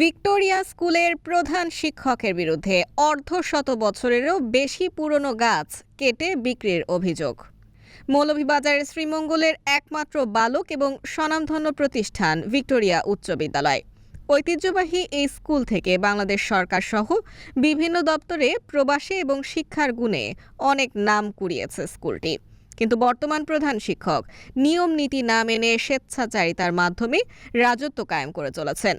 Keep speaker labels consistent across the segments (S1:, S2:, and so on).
S1: Victoria স্কুলের প্রধান শিক্ষকের বিরুদ্ধে অর্ধশত বছরেরও বেশি পুরনো গাছ কেটে বিক্রির অভিযোগ। মৌলভীবাজারের শ্রীমঙ্গলের একমাত্র বালক এবং স্বনামধন্য প্রতিষ্ঠান ভিক্টোরিয়া উচ্চ বিদ্যালয়। ঐতিহ্যবাহী এই স্কুল থেকে বাংলাদেশ সরকার সহ বিভিন্ন দপ্তরে প্রবাসী এবং শিক্ষার গুণে অনেক নাম কুড়িয়েছে স্কুলটি। কিন্তু বর্তমান প্রধান শিক্ষক নিয়ম নীতি না মেনে স্বেচ্ছাচারিতার মাধ্যমে রাজত্ব কায়েম করে চলেছেন।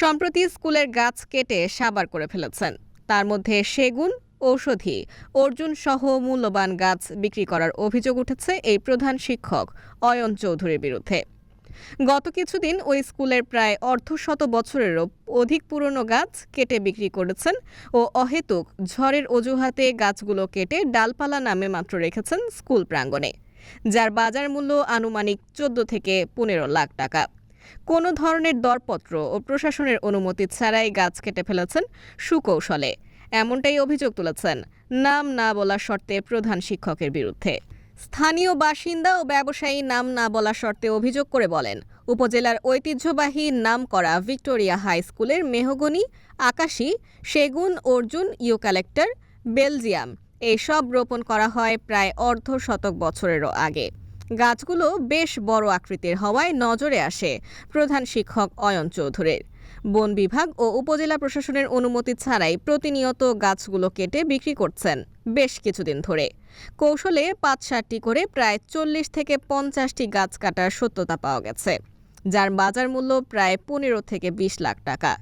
S1: সম্প্রতি স্কুলের গাছ কেটে সাবার করে ফেলেছেন। তার মধ্যে সেগুন, ঔষধি, অর্জুন সহ মূল্যবান গাছ বিক্রি করার অভিযোগ উঠেছে এই প্রধান শিক্ষক অয়ন চৌধুরীর বিরুদ্ধে। গত কিছুদিন ওই স্কুলের প্রায় অর্ধশত বছরেরও অধিক পুরনো গাছ কেটে বিক্রি করেছেন ও অহেতুক ঝড়ের অজুহাতে গাছগুলো কেটে ডালপালা নামে মাত্র রেখেছেন স্কুল প্রাঙ্গণে, যার বাজার মূল্য আনুমানিক চোদ্দ থেকে পনেরো লাখ টাকা। কোনো ধরনের দরপত্র ও প্রশাসনের অনুমতি ছাড়াই গাছ কেটে ফেলেছেন সুকৌশলে। এমনটাই অভিযোগ তুলেছেন নাম না বলা শর্তে প্রধান শিক্ষকের বিরুদ্ধে। স্থানীয় বাসিন্দা ও ব্যবসায়ী নাম না বলা শর্তে অভিযোগ করে বলেন, উপজেলার ঐতিহ্যবাহী নামকরা ভিক্টোরিয়া হাই স্কুলের মেহগনি, আকাশী, সেগুন, অর্জুন ইউক্যালেক্টর বেলজিয়াম, এসব রোপণ করা হয় প্রায় অর্ধ শতক বছরেরও আগে। গাছগুলো বেশ বড় আকৃতির হওয়ায় নজরে আসে প্রধান শিক্ষক অয়ন চৌধুরীর। বন বিভাগ ও উপজেলা প্রশাসনের অনুমতি ছাড়াই প্রতিনিয়ত গাছগুলো কেটে বিক্রি করছেন বেশ কিছুদিন ধরে। কৌশলে পাঁচ ষাটটি করে প্রায় চল্লিশ থেকে পঞ্চাশটি গাছ কাটার সত্যতা পাওয়া গেছে, যার বাজার মূল্য প্রায় পনেরো থেকে বিশ লাখ টাকা।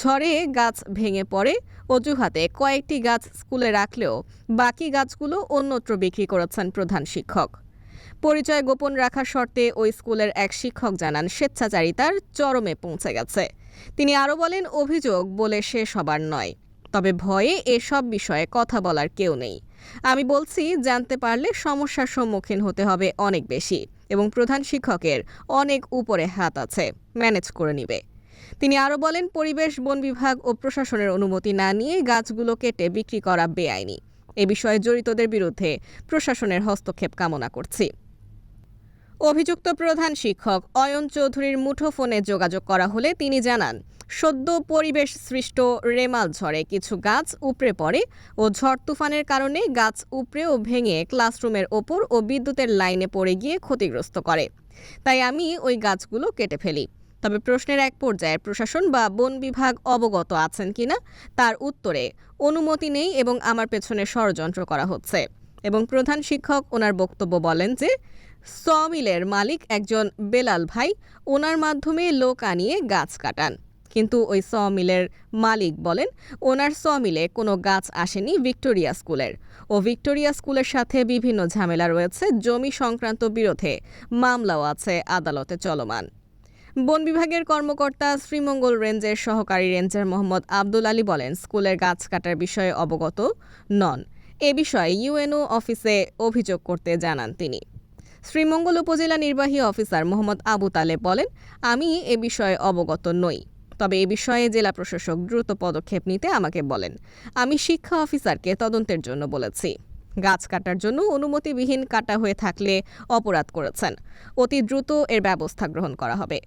S1: ঝড়ে গাছ ভেঙে পড়ে অজুহাতে কয়েকটি গাছ স্কুলে রাখলেও বাকি গাছগুলো অন্যত্র বিক্রি করেছেন প্রধান শিক্ষক। পরিচয় গোপন রাখার শর্তে ওই স্কুলের এক শিক্ষক জানান, স্বেচ্ছাচারিতার চরমে পৌঁছে গেছে। তিনি আরও বলেন, অভিযোগ বলে শেষ হবার নয়। তবে ভয়ে এসব বিষয়ে কথা বলার কেউ নেই। আমি বলছি, জানতে পারলে সমস্যার সম্মুখীন হতে হবে অনেক বেশি এবং প্রধান শিক্ষকের অনেক উপরে হাত আছে, ম্যানেজ করে নিবে। তিনি আরও বলেন, পরিবেশ, বন বিভাগ ও প্রশাসনের অনুমতি না নিয়ে গাছগুলো কেটে বিক্রি করা বেআইনি। এ বিষয়ে জড়িতদের বিরুদ্ধে প্রশাসনের হস্তক্ষেপ কামনা করছি। অভিযুক্ত প্রধান শিক্ষক অয়ন চৌধুরীর মুঠোফোনে যোগাযোগ করা হলে তিনি জানান, সদ্য পরিবেশ সৃষ্ট রেমাল ঝড়ে কিছু গাছ উপড়ে পড়ে ও ঝড় তুফানের কারণে গাছ উপড়ে ও ভেঙে ক্লাসরুমের ওপর ও বিদ্যুতের লাইনে পড়ে গিয়ে ক্ষতিগ্রস্ত করে। তাই আমি ওই গাছগুলো কেটে ফেলি। তবে প্রশ্নের এক পর্যায়ে প্রশাসন বা বন বিভাগ অবগত আছেন কিনা তার উত্তরে অনুমতি নেই এবং আমার পেছনে ষড়যন্ত্র করা হচ্ছে। এবং প্রধান শিক্ষক ওনার বক্তব্য বলেন যে সমিলের মালিক একজন বেলাল ভাই, ওনার মাধ্যমে লোক আনিয়ে গাছ কাটান। কিন্তু ওই সমিলের মালিক বলেন, ওনার সমিলে কোনো গাছ আসেনি ভিক্টোরিয়া স্কুলের। ও ভিক্টোরিয়া স্কুলের সাথে বিভিন্ন ঝামেলা রয়েছে, জমি সংক্রান্ত বিরোধে মামলাও আছে, আদালতে চলমান। বন বিভাগের কর্মকর্তা শ্রীমঙ্গল রেঞ্জের সহকারী রেঞ্জার মোহাম্মদ আব্দুল আলী বলেন, স্কুলের গাছ কাটার বিষয়ে অবগত নন। এ বিষয়ে ইউএনও অফিসে অভিযোগ করতে জানান তিনি। শ্রীমঙ্গল উপজেলা নির্বাহী অফিসার মোহাম্মদ আবু তালে বলেন, আমি এ বিষয়ে অবগত নই। তবে এ বিষয়ে জেলা প্রশাসক দ্রুত পদক্ষেপ নিতে আমাকে বলেন। আমি শিক্ষা অফিসারকে তদন্তের জন্য বলেছি। গাছ কাটার জন্য অনুমতিবিহীন কাটা হয়ে থাকলে অপরাধ করেছেন। অতি দ্রুত এর ব্যবস্থা গ্রহণ করা হবে।